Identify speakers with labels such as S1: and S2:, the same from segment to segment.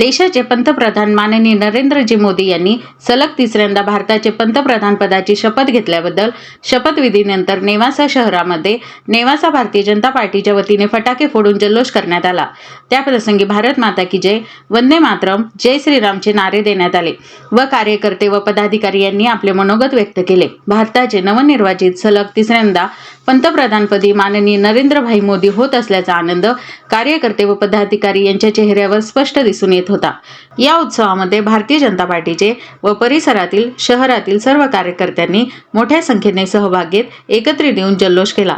S1: देशाचे पंतप्रधान माननीय नरेंद्रजी मोदी यांनी सलग तिसऱ्यांदा भारताचे पंतप्रधान पदाची शपथ घेतल्याबद्दल शपथविधीनंतर नेवासा शहरामध्ये नेवासा भारतीय जनता पार्टीच्या वतीने फटाके फोडून जल्लोष करण्यात आला. त्याप्रसंगी भारत माता की जय वंदे मातरम जय श्रीरामचे नारे देण्यात आले व कार्यकर्ते व पदाधिकारी यांनी आपले मनोगत व्यक्त केले. भारताचे नवनिर्वाचित सलग तिसऱ्यांदा पंतप्रधानपदी माननीय नरेंद्रभाई मोदी होत असल्याचा आनंद कार्यकर्ते व पदाधिकारी यांच्या चेहऱ्यावर स्पष्ट दिसून येत होता. या उत्सवामध्ये भारतीय जनता पार्टीचे व परिसरातील शहरातील सर्व कार्यकर्त्यांनी मोठ्या संख्येने सहभाग घेत एकत्रित येऊन जल्लोष केला.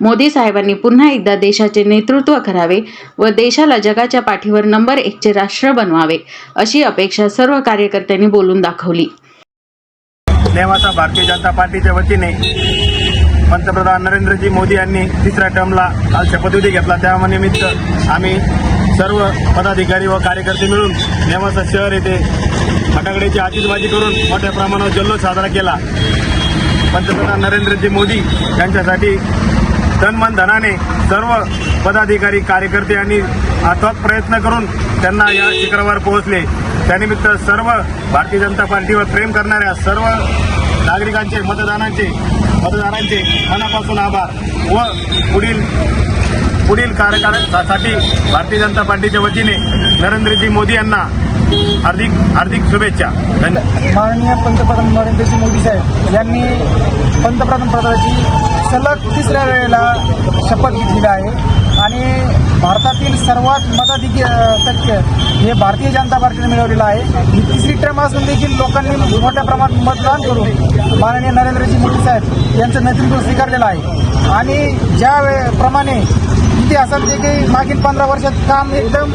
S1: मोदी साहेबांनी पुन्हा एकदा देशाचे नेतृत्व करावे व देशाला जगाच्या पाठीवर नंबर एकचे राष्ट्र बनवावे अशी अपेक्षा सर्व कार्यकर्त्यांनी बोलून दाखवली.
S2: नेवासा भारतीय जनता पार्टीच्या वतीने पंतप्रधान नरेंद्रजी मोदी यांनी तिसऱ्या टर्मला काल शपथविधी घेतला. त्यानिमित्त आम्ही सर्व पदाधिकारी व कार्यकर्ते मिळून नेवासा शहर येथे फटाकड्याची आतिषबाजी करून मोठ्या प्रमाणावर जल्लोष साजरा केला. पंतप्रधान नरेंद्रजी मोदी यांच्यासाठी तनमन धनाने सर्व पदाधिकारी कार्यकर्ते यांनी अथक प्रयत्न करून त्यांना या शिखरावर पोहोचले. त्यानिमित्त सर्व भारतीय जनता पार्टीवर प्रेम करणाऱ्या सर्व नागरिकांचे मतदानांचे मतदारांचे मनापासून आभार व पुढील पुढील कार्यकाळासाठी भारतीय जनता पार्टीच्या वतीने नरेंद्रजी मोदी यांना हार्दिक हार्दिक शुभेच्छा.
S3: माननीय पंतप्रधान नरेंद्रजी मोदी साहेब यांनी पंतप्रधान पदाची सलग तिसऱ्या वेळेला शपथ घेतलेली आहे. आणि भारतातील सर्वात मताधिक टक्के हे भारतीय जनता पार्टीने मिळवलेलं आहे. ही तिसरी टर्म असून देखील लोकांनी मोठ्या प्रमाणात मतदान करून माननीय नरेंद्रजी मोदी साहेब यांचं नेतृत्व स्वीकारलेलं आहे. आणि ज्या वे- प्रमाणे असाल जे काही मागील पंधरा वर्षात काम एकदम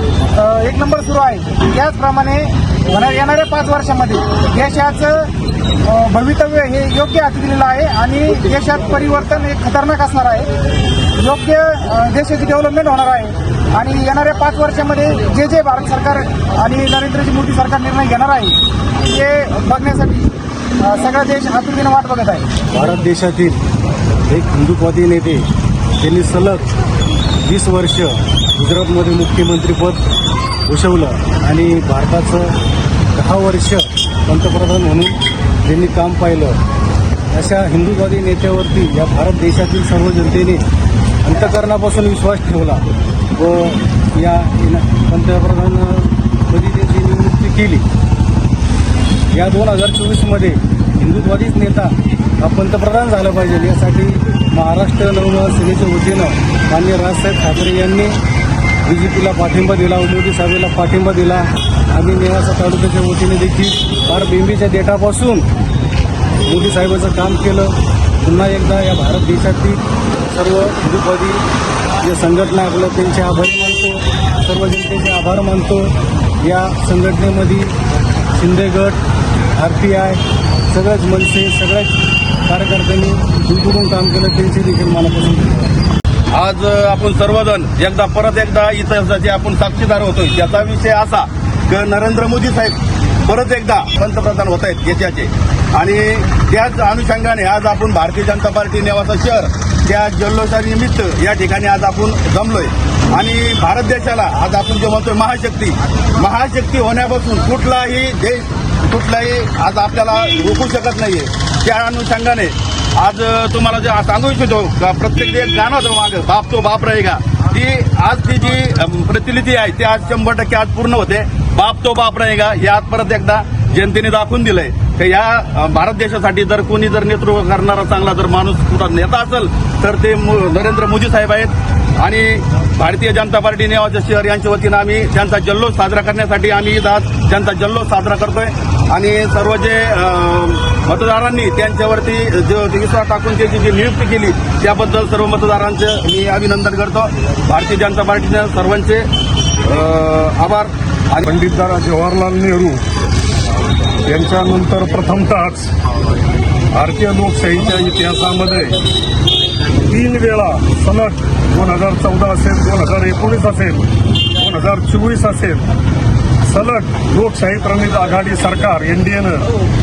S3: एक नंबर सुरू आहे. त्याचप्रमाणे येणाऱ्या पाच वर्षामध्ये देशाचं भवितव्य हे योग्य हाती दिलेलं आहे आणि देशात परिवर्तन हे खतरनाक असणार आहे. योग्य देशाची डेव्हलपमेंट होणार आहे. आणि येणाऱ्या पाच वर्षामध्ये जे जे भारत सरकार आणि नरेंद्रजी मोदी सरकार निर्णय घेणार आहे ते बघण्यासाठी सगळा देश आतुरतेने वाट बघत आहे.
S4: भारत देशातील एक हिंदुत्वादी नेते त्यांनी सलग वीस वर्ष गुजरातमध्ये मुख्यमंत्रीपद भूषवलं आणि भारताचं दहा वर्ष पंतप्रधान म्हणून त्यांनी काम पाहिलं. अशा हिंदुत्वादी नेत्यावरती या भारत देशातील सर्व जनतेने अंतकरणापासून विश्वास ठेवला व या पंतप्रधानपदी त्यांची नियुक्ती केली. या दोन हजार चोवीसमध्ये हिंदुत्वादीच नेता हा पंतप्रधान झाला पाहिजे. यासाठी महाराष्ट्र नवनिर्माण सेनेच्या वतीनं मान्य राजसाहेब ठाकरे यांनी बी जे पीला पाठिंबा दिला व मोदी पाठिंबा दिला. आम्ही नेवासा तालुक्याच्या वतीने देखील फार बेंबीच्या डेटापासून मोदी साहेबांचं काम केलं. पुन्हा एकदा या भारत देशातील सर्व हिंदुत्वादी जे संघटना आपलं त्यांचे आभार मानतो. सर्व जनतेचे आभार मानतो. या संघटनेमध्ये शिंदेगड आर पी आय सगळ्याच मनसे सगळ्याच कार्यकर्त्यांनी दुरून काम केलं त्यांचे देखील मला पसंत
S2: आज आपण सर्वजण एकदा परत एकदा इतिहासाचे आपण साक्षीदार होतोय त्याचा विषय असा की नरेंद्र मोदी साहेब परत एकदा पंतप्रधान होत आहेत देशाचे आणि त्याच अनुषंगाने आज आपण भारतीय जनता पार्टी नेवासा शहर त्या जल्लोषानिमित्त या ठिकाणी आज आपण जमलोय. आणि भारत देशाला आज आपण जे म्हणतोय महाशक्ती महाशक्ती होण्यापासून कुठलाही देश कुठलाही आज आपल्याला रोखू शकत नाहीये. त्या अनुषंगाने आज तुम्हाला जे सांगू इच्छितो का प्रत्येक जे एक गाणं होतं मागं बाप तो बाप रहेगा. ती आज ती जी प्रतिनिधी प्रतिलिती आहे ती आज शंभर टक्के आज पूर्ण होते. बाप तो बाप रहेगा हे आज परत एकदा
S5: जनतेने दाखवून दिलंय की या भारत देशासाठी जर कोणी जर नेतृत्व करणारा चांगला जर माणूस कुठं नेता असेल तर ते नरेंद्र मोदी साहेब आहेत. आणि भारतीय जनता पार्टी नेवाचं शहर यांच्या वतीनं आम्ही त्यांचा जल्लोष साजरा करण्यासाठी आम्ही आज त्यांचा जल्लोष साजरा करतोय. आणि सर्व जे मतदारांनी त्यांच्यावरती जो विश्वास टाकून त्याची जी नियुक्ती केली त्याबद्दल सर्व मतदारांचं मी अभिनंदन करतो. भारतीय जनता पार्टीनं सर्वांचे आभार. आणि
S6: पंडित जवाहरलाल नेहरू यांच्यानंतर प्रथमतःच भारतीय लोकशाहीच्या इतिहासामध्ये तीन वेळा सलग दोन हजार चौदा असेल दोन हजार एकोणीस असेल दोन हजार चोवीस असेल सलग लोकशाही प्रणित आघाडी सरकार एनडीएनं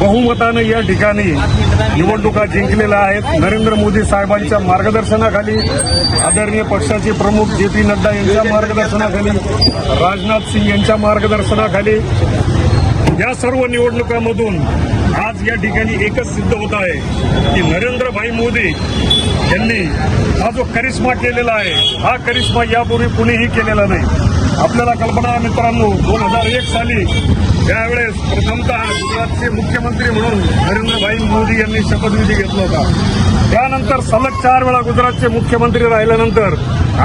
S6: बहुमतानं या ठिकाणी निवडणुका जिंकलेल्या आहेत. नरेंद्र मोदी साहेबांच्या मार्गदर्शनाखाली आदरणीय पक्षाचे प्रमुख जे पी नड्डा यांच्या मार्गदर्शनाखाली राजनाथ सिंग यांच्या मार्गदर्शनाखाली या सर्व निवडणुकांमधून आज या ठिकाणी एकच सिद्ध होत आहे की नरेंद्रभाई मोदी यांनी हा जो करिश्मा केलेला आहे हा करिश्मा यापूर्वी कुणीही केलेला नाही. आपल्याला कल्पना मित्रांनो दोन हजार एक साली त्यावेळेस प्रथमतः गुजरातचे मुख्यमंत्री म्हणून नरेंद्रभाई मोदी यांनी शपथविधी घेतला होता. त्यानंतर सलग चार वेळा गुजरातचे मुख्यमंत्री राहिल्यानंतर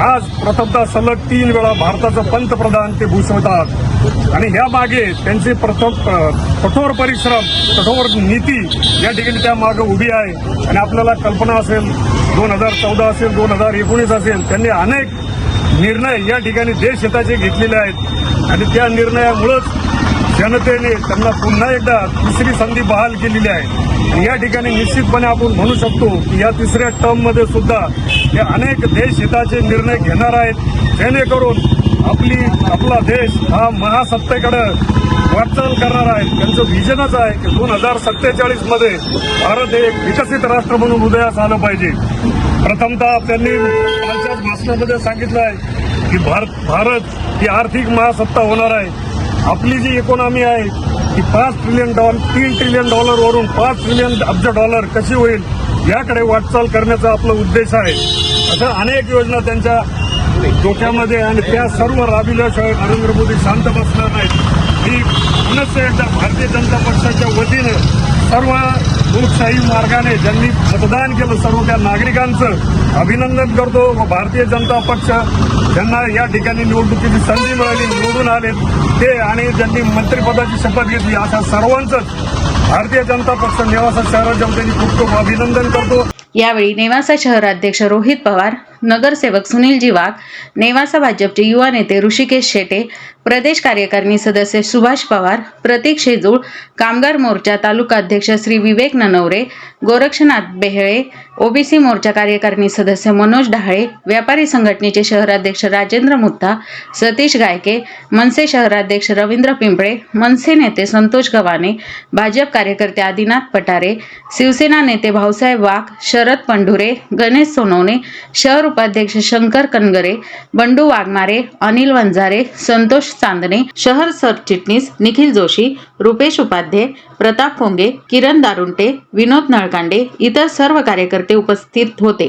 S6: आज प्रथमतः सलग तीन वेळा भारताचं पंतप्रधान ते भूषवतात. आणि ह्या मागे त्यांचे प्रथम कठोर परिश्रम कठोर नीती या ठिकाणी त्या मागे उभी आहे. आणि आपल्याला कल्पना असेल दोन हजार चौदा असेल दोन हजार एकोणीस असेल त्यांनी अनेक निर्णय या ठिकाणी देश हिताचे घेतलेले आहेत. आणि त्या निर्णयामुळंच जनतेने त्यांना पुन्हा एकदा तिसरी संधी बहाल केलेली आहे. या ठिकाणी निश्चितपणे आपण म्हणू शकतो की या तिसऱ्या टर्ममध्ये सुद्धा हे अनेक देश हिताचे निर्णय घेणार आहेत. जेणेकरून आपली आपला देश हा महासत्तेकडे वाटचाल करणार आहे. त्यांचं व्हिजनच आहे की दोन हजार सत्तेचाळीसमध्ये भारत हे एक विकसित राष्ट्र म्हणून उदयास आलं पाहिजे. प्रथमतः त्यांनी कालच्याच भाषणामध्ये सांगितलं आहे की भारत भारत ही आर्थिक महासत्ता होणार आहे. आपली जी इकॉनॉमी आहे ती पाच ट्रिलियन डॉलर तीन ट्रिलियन डॉलरवरून पाच ट्रिलियन अब्ज डॉलर कशी होईल याकडे वाटचाल करण्याचा आपला उद्देश आहे. अशा अनेक योजना त्यांच्या डोक्यामध्ये आणि त्या सर्व राबविल्याशिवाय नरेंद्र मोदी शांत बसणार नाहीत. ही पुनश्च एकदा भारतीय जनता पक्षाच्या वतीनं सर्व लोकशाही मार्गाने ज्यांनी मतदान केलं सर्व त्या नागरिकांचं अभिनंदन करतो व भारतीय जनता पक्ष ज्यांना या ठिकाणी निवडणुकीची संधी मिळाली निवडून आले ते आणि ज्यांनी मंत्रिपदाची शपथ घेतली अशा सर्वांचं भारतीय जनता पक्ष नेवासा शहराच्या जनतेने खूप खूप अभिनंदन करतो.
S1: यावेळी नेवासा शहराध्यक्ष रोहित पवार नगरसेवक सुनीलजी वाघ नेवासा भाजपचे युवा नेते ऋषिकेश शेटे प्रदेश कार्यकारिणी सदस्य सुभाष पवार प्रतीक शेजूळ कामगार मोर्चा तालुका अध्यक्ष श्री विवेक ननवरे गोरक्षनाथ बेहळे ओबीसी मोर्चा कार्यकारिणी सदस्य मनोज डहाळे व्यापारी संघटनेचे शहराध्यक्ष राजेंद्र मुत्ता सतीश गायके मनसे शहराध्यक्ष रवींद्र पिंपळे मनसे नेते संतोष गव्हाणे भाजप कार्यकर्ते आदिनाथ पटारे शिवसेना नेते भाऊसाहेब वाघ शरद पंढुरे गणेश सोनवणे शहर उपाध्यक्ष शंकर कनगरे बंडू वाघमारे अनिल वंजारे संतोष चांदणे शहर सरचिटणीस निखिल जोशी रुपेश उपाध्ये प्रताप फोंगे किरण दारुंटे विनोद नळकांडे इतर सर्व कार्यकर्ते ते उपस्थित होते.